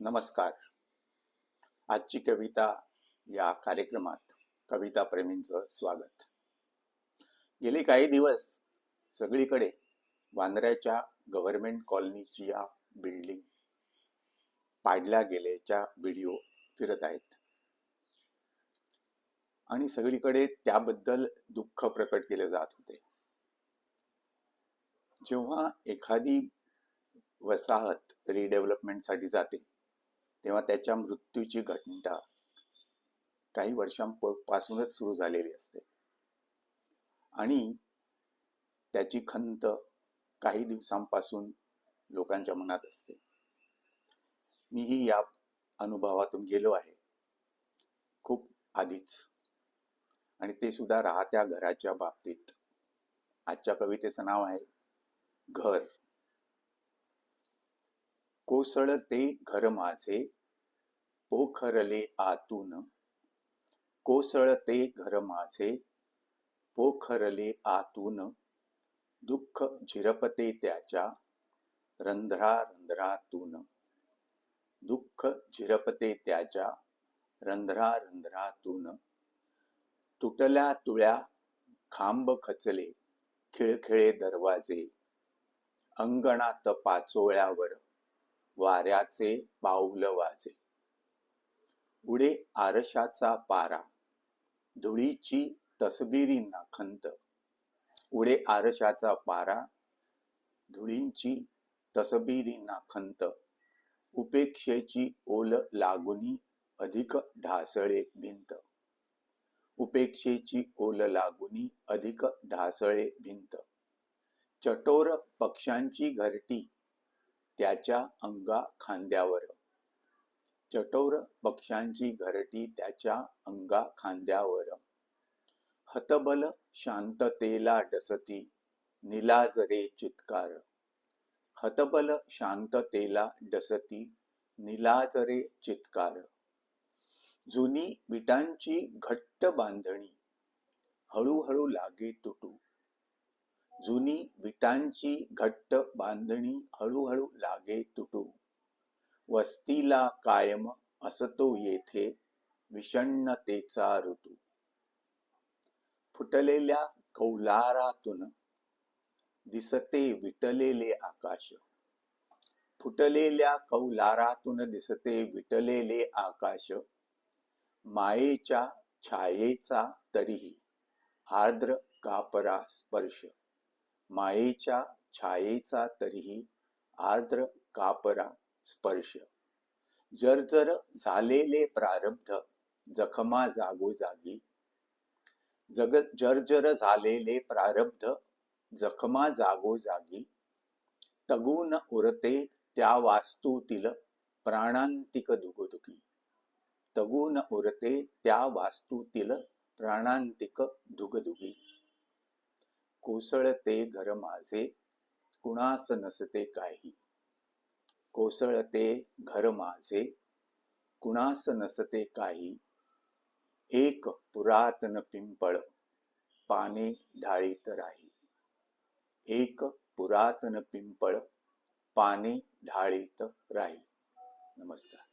नमस्कार. आजची कविता या कार्यक्रमात कविता प्रेमींचं स्वागत. गेले काही दिवस सगळीकडे वांद्र्याच्या गव्हर्नमेंट कॉलनीची या बिल्डिंग पाडल्या गेल्याच्या व्हिडिओ फिरत आहेत. आणि सगळीकडे त्याबद्दल दुःख प्रकट केले जात होते. जेव्हा एखादी वसाहत रिडेव्हलपमेंटसाठी जाते तेव्हा त्याच्या मृत्यूची घटना काही वर्षांपासूनच सुरू झालेली असते. आणि त्याची खंत काही दिवसांपासून लोकांच्या मनात असते. मीही या अनुभवातून गेलो आहे. खूप आधीच. आणि ते सुद्धा राहत्या घराच्या बाबतीत. आजच्या कवितेचं नाव आहे घर. कोसळते घर माझे पोखरले आतून. कोसळते घर माझे पोखरले आतून. दुःख झिरपते त्याच्या रंध्रा रंध्रातून दुःख झिरपते त्याच्या रंध्रा रंध्रातून तुटल्या तुळ्या खांब खचले खिळखिळे दरवाजे. अंगणात पाचोळ्यावर वाऱ्याचे पाऊल वाजे उडे आरशाचा पारा. धुळीची तसबिरी नाखंत उडे आरशाचा पारा. धुळींची तसबिरी नाखंत उपेक्षेची ओल लागुनी अधिक ढासळे भिंत. उपेक्षेची ओल लागुनी अधिक ढासळे भिंत. चटोर पक्ष्यांची घरटी. त्याच्या अंगा खांद्यावर. चटोर पक्ष्यांची घरटी त्याच्या अंगा खांद्यावर. हतबल शांततेला डसती निलाजरे चित्कार. हतबल शांततेला डसती निलाजरे चित्कार. जुनी विटांची घट्ट बांधणी हळूहळू लागे तुटू. जुनी विटांची घट्ट बांधणी हळूहळू लागे तुटू वस्तीला कायम असतो येथे विषण्णतेचा ऋतू. फुटलेल्या कौलारातून दिसते विटलेले आकाश. फुटलेल्या कौलारातून दिसते विटलेले आकाश. मायेच्या छायेचा तरीही आर्द्र कापरा स्पर्श मायेच्या छायेचा तरीही आर्द्र कापरा स्पर्श. जर्जर झालेले प्रारब्ध जखमा जागोजागी. जग जर्जर झालेले प्रारब्ध जखमा जागोजागी. तगून उरते त्या वास्तूतील प्राणांतिक दुगदुगी. तगून उरते त्या वास्तूतील प्राणांतिक दुगदुगी. कोसळते घर माझे कुणास नसते काही. कोसळते घर माझे कुणास नसते काही. एक पुरातन पिंपळ पाने ढाळीत राही. एक पुरातन पिंपळ पाने ढाळीत राही. नमस्कार.